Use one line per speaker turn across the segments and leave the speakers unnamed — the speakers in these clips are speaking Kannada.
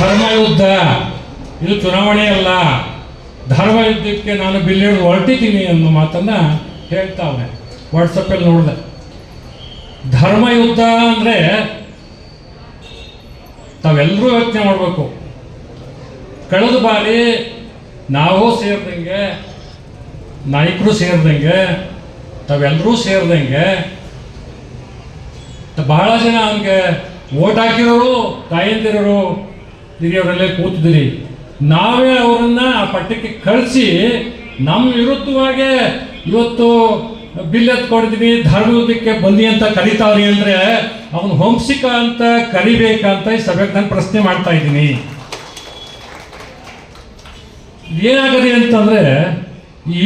ಧರ್ಮಯುದ್ಧ. ಇದು ಚುನಾವಣೆ ಅಲ್ಲ. ಧರ್ಮಯುದ್ಧಕ್ಕೆ ನಾನು ಬಿಲ್ ಹಿಡಿದು ಹೊರಟಿದ್ದೀನಿ ಅನ್ನೋ ಮಾತನ್ನ ಹೇಳ್ತಾವನೆ. ವಾಟ್ಸಪ್ಪಲ್ಲಿ ನೋಡಿದೆ. ಧರ್ಮಯುದ್ಧ ಅಂದರೆ ತಾವೆಲ್ಲರೂ ಯೋಚನೆ ಮಾಡಬೇಕು. ಕಳೆದ ಬಾರಿ ನಾವು ಸೇರಿದಂಗೆ, ನಾಯಕರು ಸೇರಿದಂಗೆ ತಾವೆಲ್ಲರೂ ಸೇರಿದಂಗೆ, ಬಹಳ ಜನ ಅವನಿಗೆ ಓಟ್ ಹಾಕಿರೋರು, ತಾಯಂದಿರೋರು ಹಿರಿಯವರಲ್ಲೇ ಕೂತಿದ್ರಿ ನಾವೇ ಅವರನ್ನ ಆ ಪಟ್ಟಕ್ಕೆ ಕಳಿಸಿ ನಮ್ಮ ವಿರುದ್ಧವಾಗೇ ಇವತ್ತು ಬಿಲ್ ಎತ್ಕೊಡ್ತೀನಿ ಧಾರ್ಮಿಕಕ್ಕೆ ಬನ್ನಿ ಅಂತ ಕರೀತಾವ್ರಿ ಅಂದ್ರೆ ಅವನು ಹೊಂಸಿಕ ಅಂತ ಕರಿಬೇಕಂತ ಈ ಸಭೆಗೆ ನಾನು ಪ್ರಶ್ನೆ ಮಾಡ್ತಾ ಇದ್ದೀನಿ. ಏನಾಗದೆ ಅಂತಂದ್ರೆ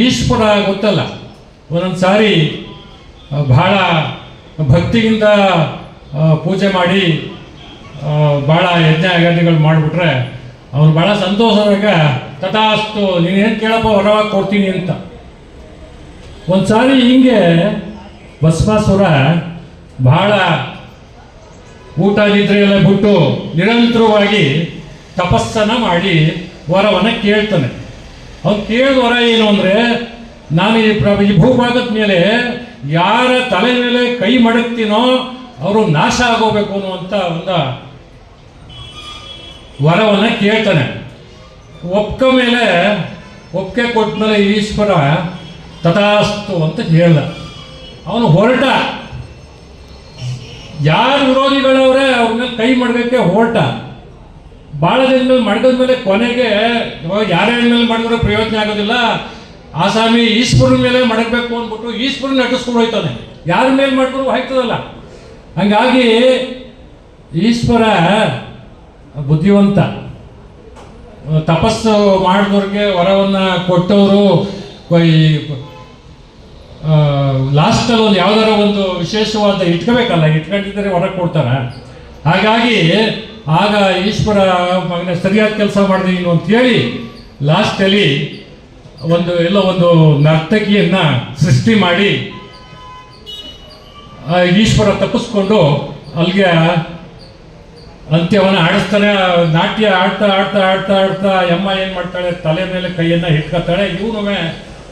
ಈಶ್ವರ ಗೊತ್ತಲ್ಲ. ಒಂದೊಂದು ಸಾರಿ ಬಹಳ ಭಕ್ತಿಯಿಂದ ಪೂಜೆ ಮಾಡಿ ಬಹಳ ಯಜ್ಞ ಯಾಗಾದಿಗಳು ಮಾಡಿಬಿಟ್ರೆ ಅವ್ರು ಬಹಳ ಸಂತೋಷದಾಗ ತಥಾಸ್ತು ಏನು ಕೇಳಪ್ಪ ಹೊರವಾಗಿ ಕೊಡ್ತೀನಿ ಅಂತ. ಒಂದು ಸಾರಿ ಹಿಂಗೆ ಭಸ್ಮಾಸುರ ಬಹಳ ಊಟ ನಿದ್ರೆ ಬಿಟ್ಟು ನಿರಂತರವಾಗಿ ತಪಸ್ಸನ್ನ ಮಾಡಿ ವರವನ್ನ ಕೇಳ್ತಾನೆ. ಅವ್ನು ಕೇಳಿದ ವರ ಏನು ಅಂದರೆ, ನಾನು ಈ ಪ್ರ ಈ ಭೂಭಾಗದ ಮೇಲೆ ಯಾರ ತಲೆ ಮೇಲೆ ಕೈ ಮಡಗ್ತೀನೋ, ಅವರು ನಾಶ ಆಗೋಬೇಕು ಅನ್ನುವಂಥ ಒಂದು ವರವನ್ನ ಕೇಳ್ತಾನೆ. ಒಪ್ಕ ಮೇಲೆ ಒಪ್ಪಿಗೆ ಕೊಟ್ಟ ಮೇಲೆ ಈಶ್ವರ ತಥಾಸ್ತು ಅಂತ ಹೇಳ್ದ. ಅವನು ಹೊರಟ. ಯಾರು ವಿರೋಧಿಗಳವ್ರೆ ಅವ್ರನ್ನ ಕೈ ಮಡಗಕ್ಕೆ ಹೊರಟ. ಭಾಳ ದಿನ ಮೇಲೆ ಮಡಗದ ಮೇಲೆ ಕೊನೆಗೆ, ಇವಾಗ ಯಾರ್ಯಾರ ಮೇಲೆ ಮಾಡಿದ್ರೆ ಪ್ರಯೋಜನ ಆಗೋದಿಲ್ಲ. ಆಸಾಮಿ ಈಶ್ವರನ ಮೇಲೆ ಮಡಗಬೇಕು ಅಂದ್ಬಿಟ್ಟು ಈಶ್ವರನ ನಟಿಸ್ಕೊಂಡು ಹೋಯ್ತಾನೆ. ಯಾರ ಮೇಲೆ ಮಾಡಿದ್ರು ಹಾಯ್ತದಲ್ಲ. ಹಂಗಾಗಿ ಈಶ್ವರ ಬುದ್ಧಿವಂತ. ತಪಸ್ಸು ಮಾಡಿದವ್ರಿಗೆ ವರವನ್ನು ಕೊಟ್ಟವರು, ಈ ಲಾಸ್ಟಲ್ಲಿ ಒಂದು ಯಾವ್ದಾರ ಒಂದು ವಿಶೇಷವಾದ ಇಟ್ಕೋಬೇಕಲ್ಲ ಇಟ್ಕೊಂಡಿದ್ದರೆ ವರ ಕೊಡ್ತಾರೆ. ಹಾಗಾಗಿ, ಆಗ ಈಶ್ವರ ಮಗನ ಸರಿಯಾದ ಕೆಲಸ ಮಾಡಿದೀನಿ ಅಂತ ಹೇಳಿ ಲಾಸ್ಟಲ್ಲಿ ಒಂದು ಎಲ್ಲ ಒಂದು ನರ್ತಕಿಯನ್ನ ಸೃಷ್ಟಿ ಮಾಡಿ ಈಶ್ವರ ತಪ್ಪಿಸ್ಕೊಂಡು ಅಲ್ಲಿಗೆ ಅಂತ್ಯವನ್ನು ಆಡಿಸ್ತಾನೆ, ನಾಟ್ಯ ಆಡ್ತಾ ಆಡ್ತಾ ಆಡ್ತಾ ಆಡ್ತಾ ಯಮ್ಮ ಏನು ಮಾಡ್ತಾಳೆ? ತಲೆ ಮೇಲೆ ಕೈಯನ್ನ ಇಟ್ಕೊತಾಳೆ ಇವನು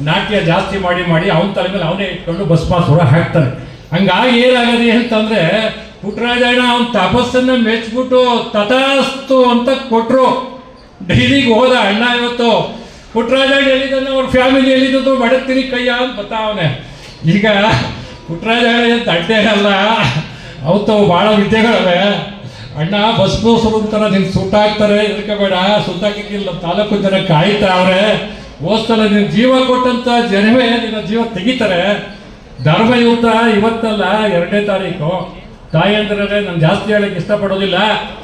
ನಾಟ್ಯ ಜಾಸ್ತಿ ಮಾಡಿ ಮಾಡಿ ಅವನ ತಲೆ ಮೇಲೆ ಅವನೇ ಇಟ್ಕೊಂಡು ಭಸ್ಮಾಸುರ ಹಾಕ್ತಾನೆ. ಹಂಗಾಗಿ ಏನಾಗದೆ ಅಂತಂದ್ರೆ ಪುಟ್ಟರಾಜಣ್ಣ ಅವನ ತಪಸ್ಸನ್ನ ಮೆಚ್ಚಿಬಿಟ್ಟು ತಥಾಸ್ತು ಅಂತ ಕೊಟ್ರು. ಡೈಲಿಗೆ ಹೋದ ಅಣ್ಣ ಇವತ್ತು ಪುಟ್ಟರಾಜಣ್ಣ ಎಲ್ಲಿದ್ದಾನೆ? ಅವ್ರ ಫ್ಯಾಮಿಲಿ ಎಲ್ಲಿದ್ದು ಮಡಗ್ತೀನಿ ಕೈಯ ಅಂತ ಬರ್ತಾವನೆ ಈಗ ಪುಟ್ಟರಾಜಣ್ಣ ಏನು ತಟ್ಟೆ ಅಲ್ಲ ಅವತ್ತು ಭಾಳ ವಿದ್ಯೆಗಳವೆ. ಅಣ್ಣ ಬಸ್ ಅಂತಾರ ನಿನ್ ಸುಟ್ಟಾಕ್ತಾರೆ ಬೇಡ ಸುಟ್ಟಾಕಿಲ್ಲ ತಾಲೂಕು ಜನ ಕಾಯ್ತಾವ್ರೆ ಹೋದ್ಸಲ ನಿನ್ ಜೀವ ಕೊಟ್ಟಂತ ಜನವೇ ನಿನ್ನ ಜೀವ ತೆಗಿತಾರೆ. ಧರ್ಮಯುತ ಇವತ್ತಲ್ಲ, ಎರಡನೇ ತಾರೀಕು. ತಾಯಿ ಅಂದ್ರೆ ನಾನು ಜಾಸ್ತಿ ಹೇಳಕ್ಕೆ ಇಷ್ಟಪಡೋದಿಲ್ಲ.